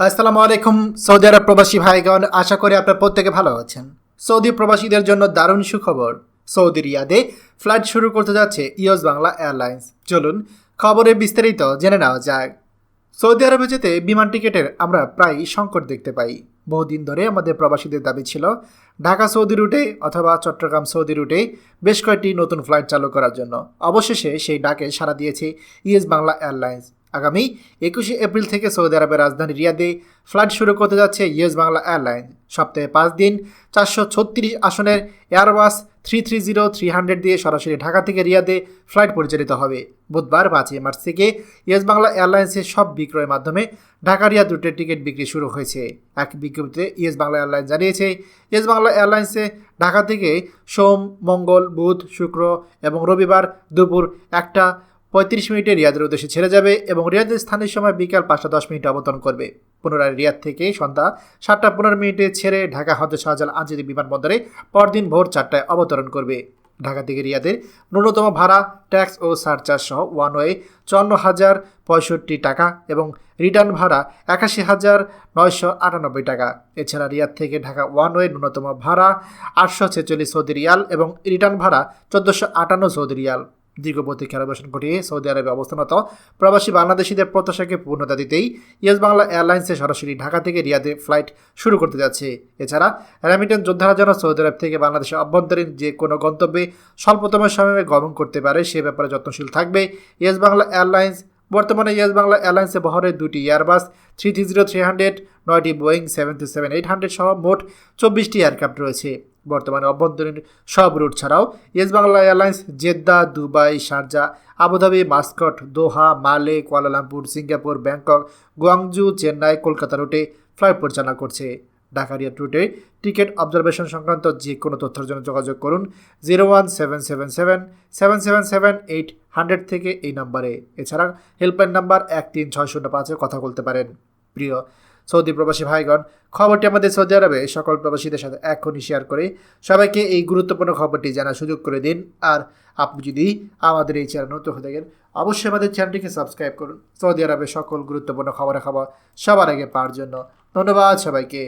আসসালামু আলাইকুম, সৌদি আরব প্রবাসী ভাইগণ, আশা করি আপনার প্রত্যেকে ভালো আছেন। সৌদি প্রবাসীদের জন্য দারুণ সুখবর। সৌদি রিয়াদে ফ্লাইট শুরু করতে যাচ্ছে ইয়স বাংলা এয়ারলাইন্স। চলুন খবরে বিস্তারিত জেনে নেওয়া যাক। সৌদি আরবে যেতে বিমান টিকিটের আমরা প্রায় সংকট দেখতে পাই। বহুদিন ধরে আমাদের প্রবাসীদের দাবি ছিল, ঢাকা সৌদি রুটে অথবা চট্টগ্রাম সৌদি রুটে বেশ কয়েকটি নতুন ফ্লাইট চালু করার জন্য। অবশেষে সেই ডাকে সাড়া দিয়েছে ইয়েস বাংলা এয়ারলাইন্স। আগামী একুশে এপ্রিল থেকে সৌদি আরবের রাজধানী রিয়াদে ফ্লাইট শুরু করতে যাচ্ছে ইয়েস বাংলা এয়ারলাইন। সপ্তাহে পাঁচ দিন চারশো ছত্রিশ আসনের Airbus three three zero three hundred দিয়ে সরাসরি ঢাকা থেকে রিয়াদে ফ্লাইট পরিচালিত হবে। বুধবার পাঁচই মার্চ থেকে ইয়েস বাংলা এয়ারলাইন্সের সব বিক্রয়ের মাধ্যমে ঢাকা রিয়া রুটের টিকিট বিক্রি শুরু হয়েছে। এক বিজ্ঞপ্তিতে ইয়েস বাংলা এয়ারলাইন্স জানিয়েছে, ইয়েস বাংলা এয়ারলাইন্সে ঢাকা থেকে সোম, মঙ্গল, বুধ, শুক্র এবং রবিবার দুপুর একটা পঁয়ত্রিশ মিনিটে রিয়াদের উদ্দেশ্যে ছেড়ে যাবে এবং রিয়াদের স্থানীয় সময় বিকাল পাঁচটা দশ মিনিটে অবতরণ করবে। পুনরায় রিয়াদ থেকে সন্ধ্যা সাতটা পনেরো মিনিটে ছেড়ে ঢাকা হজরত শাহজালাল আঞ্চলিক বিমানবন্দরে পরদিন ভোর চারটায় অবতরণ করবে। ঢাকা থেকে রিয়াদের ন্যূনতম ভাড়া, ট্যাক্স ও সারচার্জ সহ ওয়ান ওয়ে চুয়ান্ন হাজার পঁয়ষট্টি টাকা এবং রিটার্ন ভাড়া একাশি হাজার নয়শো আটানব্বই টাকা। এছাড়া রিয়াদ থেকে ঢাকা ওয়ান ওয়ে ন্যূনতম ভাড়া আটশো ছেচল্লিশ সৌদি রিয়াল এবং রিটার্ন ভাড়া চোদ্দোশো আটান্ন সৌদি রিয়াল। দীর্ঘ অবসান ঘটিয়ে সৌদি আরবে অবস্থানত প্রবাসী বাংলাদেশিদের প্রত্যাশাকে পূর্ণতা দিতেই ইয়েস বাংলা এয়ারলাইন্সে সরাসরি ঢাকা থেকে রিয়াদে ফ্লাইট শুরু করতে যাচ্ছে। এছাড়া র্যামিটেন যোদ্ধারা যেন সৌদি আরব থেকে বাংলাদেশের অভ্যন্তরীণ যে কোনো গন্তব্যে স্বল্পতম সময়ে গমন করতে পারে, সে ব্যাপারে যত্নশীল থাকবে ইয়েস বাংলা এয়ারলাইন্স। বর্তমানে ইয়েস বাংলা এয়ারলাইন্সে বহরে দুটি Airbus three three zero three hundred নয়টি Boeing seven two seven eight hundred সহ মোট চব্বিশটি এয়ারক্রাফট রয়েছে। বর্তমানে অভ্যন্তরীণ সব রুট ছাড়াও US Bangla Airlines Jeddah Dubai Sharjah Abu Dhabi Muscat Doha Male Kuala Lumpur Singapore Bangkok Guangzhou Chennai Kolkata রুটে ফ্লাইট পরিচালনা করছে। ঢাকা রিয়াদ রুটে টিকিট অবজারভেশন সংক্রান্ত যে কোনো তথ্যের জন্য যোগাযোগ করুন zero one seven seven seven seven seven seven eight hundred থেকে এই নম্বরে। এছাড়া হেল্পলাইন নাম্বার এক তিন ছয় শূন্য পাঁচে কথা বলতে পারেন। প্রিয় সৌদি প্রবাসী ভাইগণ, খবরটি আমাদের সৌদি আরবে সকল প্রবাসীদের সাথে এখনই শেয়ার করে সবাইকে এই গুরুত্বপূর্ণ খবরটি জানার সুযোগ করে দিন। আর আপনি যদি আমাদের এই চ্যানেল নতুন হয়ে থাকেন, অবশ্যই আমাদের চ্যানেলটিকে সাবস্ক্রাইব করুন। সৌদি আরবে সকল গুরুত্বপূর্ণ খবরাখবর সবার আগে পাওয়ার জন্য ধন্যবাদ সবাইকে।